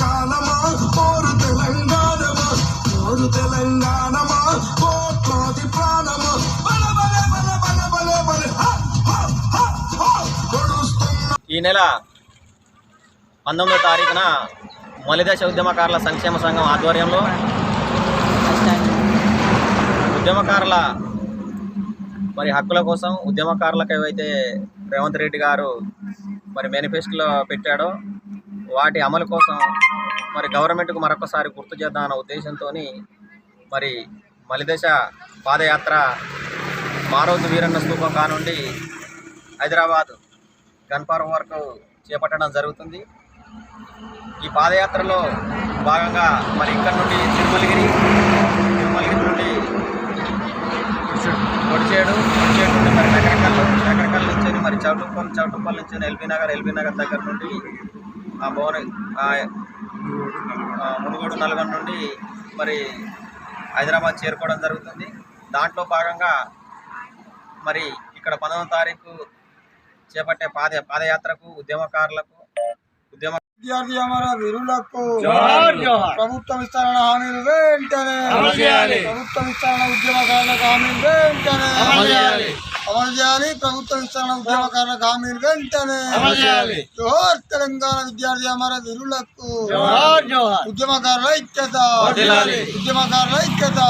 కాలమా? తెలంగాణమా? తెలంగాణమా? కోట్లాది ప్రాణమా? ఈ నెల పంతొమ్మిదో తారీఖున మలిదశ ఉద్యమకారుల సంక్షేమ సంఘం ఆధ్వర్యంలో ఉద్యమకారుల మరి హక్కుల కోసం ఉద్యమకారులకు ఏవైతే రేవంత్ రెడ్డి గారు మరి మేనిఫెస్టోలో పెట్టాడో వాటి అమలు కోసం మరి గవర్నమెంట్కు మరొకసారి గుర్తు చేద్దామన్న ఉద్దేశంతో మరి మలిదశ పాదయాత్ర మారోజు వీరన్న స్థూపం కానుండి హైదరాబాద్ గన్పారం వరకు చేపట్టడం జరుగుతుంది. ఈ పాదయాత్రలో భాగంగా మరి ఇక్కడి నుండి తిరుమలగిరి తిరుమలగిరి నుండి కొడిచేడు కొడిచేడు నుండి మరి నగరకల్లు నగరకల్లు నుంచి మరి చౌటుప్పల్ చౌటుప్పల్ నుంచి ఎల్బీ నగర్ ఎల్బీ నగర్ దగ్గర నుండి ఆ భువన మునుగోడు నల్గొండ నుండి మరి హైదరాబాద్ చేరుకోవడం జరుగుతుంది దాంట్లో భాగంగా మరి ఇక్కడ పంతొమ్మిదో తారీఖు చేపట్టే పాద పాదయాత్రకు ఉద్యమకారులకు ఉద్యమ విద్యార్థి అమర వీరులకు. ప్రభుత్వ విస్తరణ హామీలు వెంటనే. ప్రభుత్వ విస్తరణ ఉద్యమకారులకు హామీలు వెంటనే అమలు చేయాలి. ప్రభుత్వ విస్తరణ ఉద్యమకారులకు హామీలు వెంటనే. జోహార్ తెలంగాణ విద్యార్థి అమర వీరులకు ఉద్యమకారుల ఐక్యత. ఉద్యమకారుల ఐక్యత.